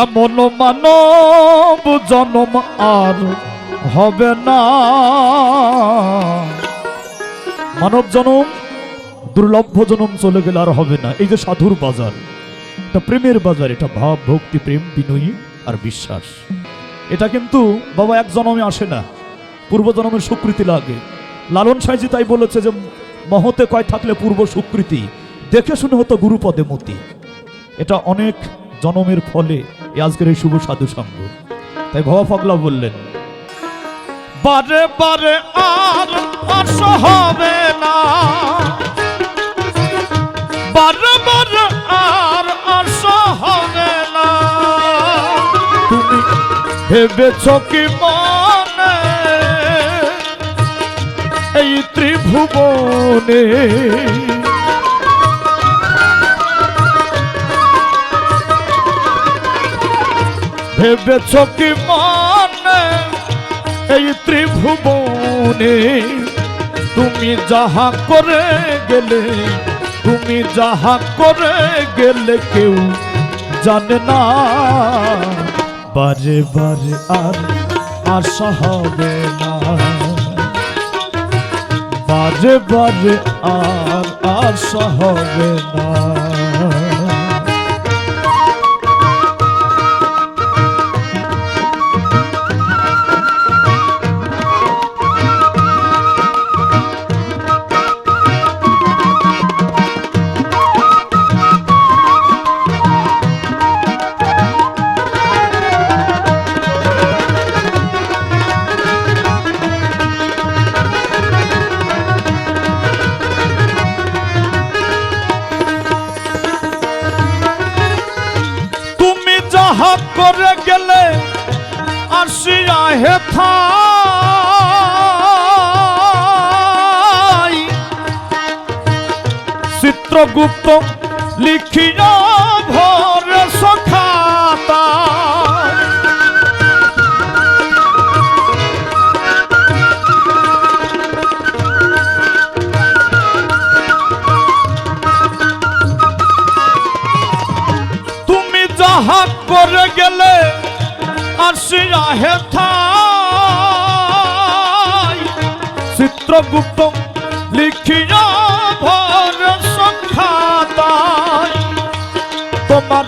এমন মানব জন্ম আর হবে না। মানব জনম দুর্লভ্য জনম চলে গেলে আর হবে না। এই যে সাধুর বাজার, এটা প্রেমের বাজার, এটা ভাব, ভক্তি, প্রেম, বিনয়ী আর বিশ্বাস। এটা কিন্তু বাবা এক জনমে আসে না, পূর্ব জনমের সুকৃতি লাগে। লালন সাইজি তাই বলেছে যে, মহতে কয় থাকলে পূর্ব সুকৃতি, দেখে শুনে হতো গুরুপদে মতি। এটা অনেক জনমের ফলে আজকের এই শুভ সাধু সঙ্গ। তাই ভবা পাগলা বললেন, বারে বারে আর আশা হবে না। বারে বারে আর আশা হবে না। তুমি ভেবেছ কি মনে? এই ত্রিভুবনে ভেবেছ কি মনে এই ত্রিভুবনে। তুমি যাহা করে গেলে, তুমি যাহা করে গেলে কেউ জানে না। বারে বারে আর আশা হবে না। বারে বারে আর আশা হবে না। করে গেলে আসিয়া হেথা। চিত্রগুপ্ত লিখিয়া যাহা করে গেলে আসিয়া হেথাই চিত্রগুপ্ত লিখিয়া ভর সংখ্যাতাই তোমার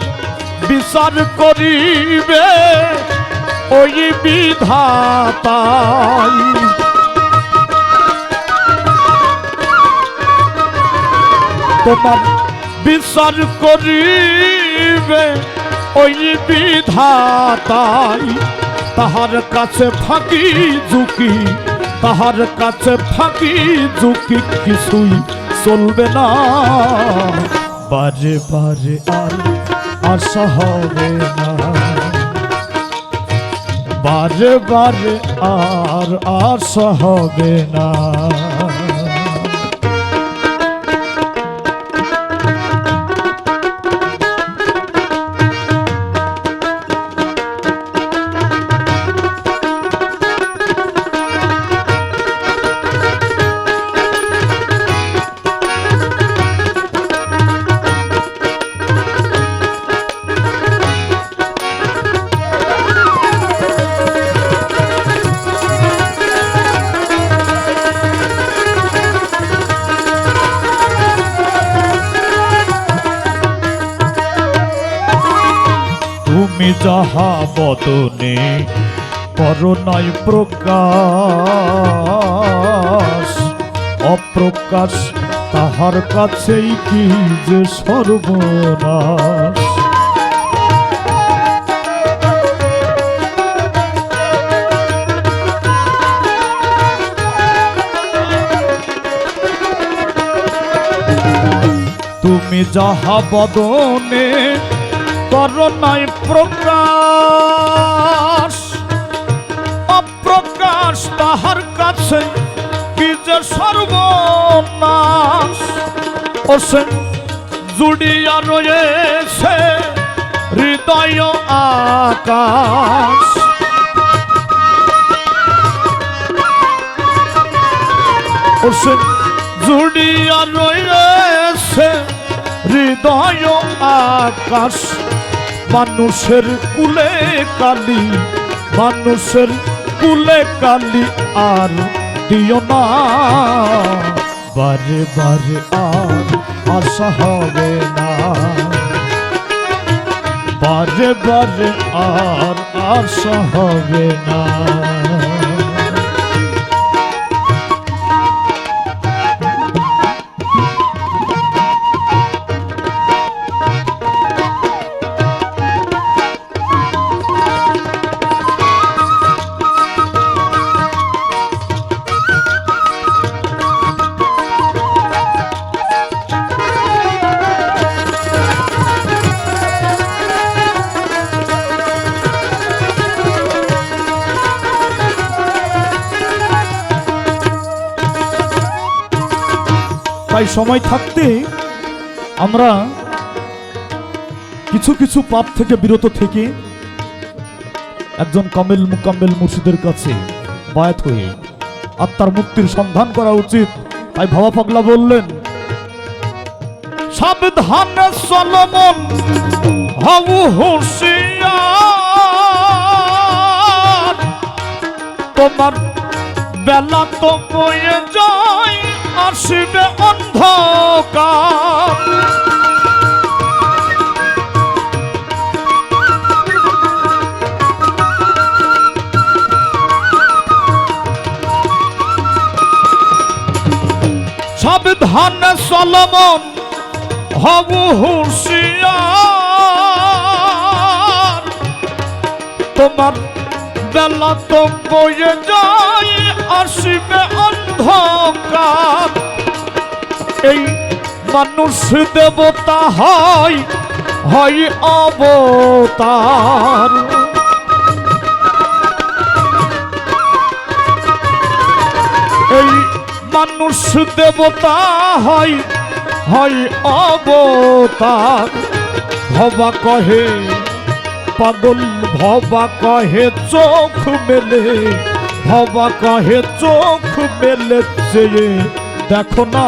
বিচার করিবে ওই বিধাতাই। তোমার বিচার করিবে ওই বিধাতাই তাহার কাছে ফাঁকি ঝুঁকি, তাহার কাছে ফাঁকি ঝুঁকি কিছুই চলবে না। বারে বারে আর আশা হবে না। বারে বারে আর আশা হবে না। যাহা বদনে করোনায় প্রকাশ অপ্রকাশ তাহার কাছেই কি যে সর্বনাশ? তুমি যাহা বদনে করোনাই প্রকাশ। অপ্রকাশ তাহার কাছে কি যে সর্বনাশ। ও সে জুড়িয়া রয়েছে হৃদয় আকাশ। ও সে জুড়িয়া রয়েছে হৃদয় আকাশ। মানুষের কুলে কালি, মানুষের কুলে কালি আর দিও না। বারে বারে আর আশা হবে না। বারে বারে আর আশা হবে না। তাই সময় থাকতে আমরা কিছু কিছু পাপ থেকে বিরত থেকে একজন কামেল মুকাম্মেল মুর্শিদের কাছে বায়াত হয়ে আত্মার মুক্তির সন্ধান করা উচিত। তাই ভাবা পাগলা বললেন, সাবধান সলমন হবু হুশিয়ার। তোমার বেলা তো বয়ে যায়। আসবে অন্ধকার। সাবধান সলমন হবু হুশিয়ার। তোমার বেলা তো বয়ে যায়। আসবে অন্ধকার। এই মানুষ দেবতা হয় হয় অবতার। এই মানুষ দেবতা হয় হয় অবতার। ভবা কহে, পাগল ভবা কহে, চোখ মেলে। ভবা কহে চোখ মেলে দেখো না,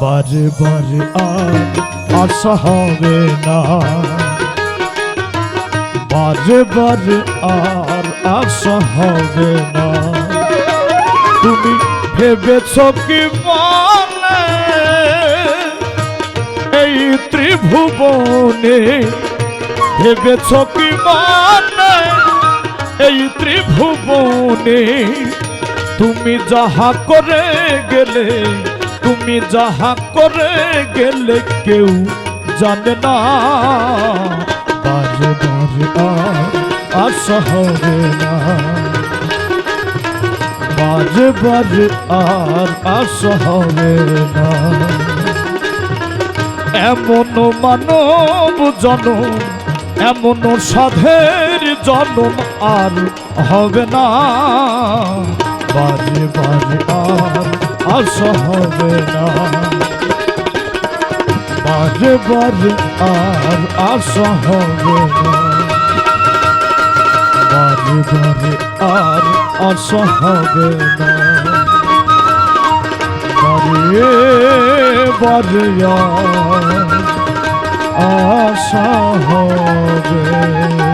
বারে বারে আর আশা হবে না। বারে বারে আর আশা হবে না। তুমি ভেবেছ কি বলে? এই ত্রিভুবনে ভেবেছ কি মানে এই ত্রিভুবনে, তুমি যাহা করে গেলে, তুমি যাহা করে গেলে কেউ জানে না। হবে না। আর হবে না। এমন মানব জনম, এমন সাধের জনম আর হবে না। বারে বারে আর আশা হবে না। বারে বারে আর আশা হবে না। বারে বারে আর আশা হবে না। বারে বারে আর আশা হবে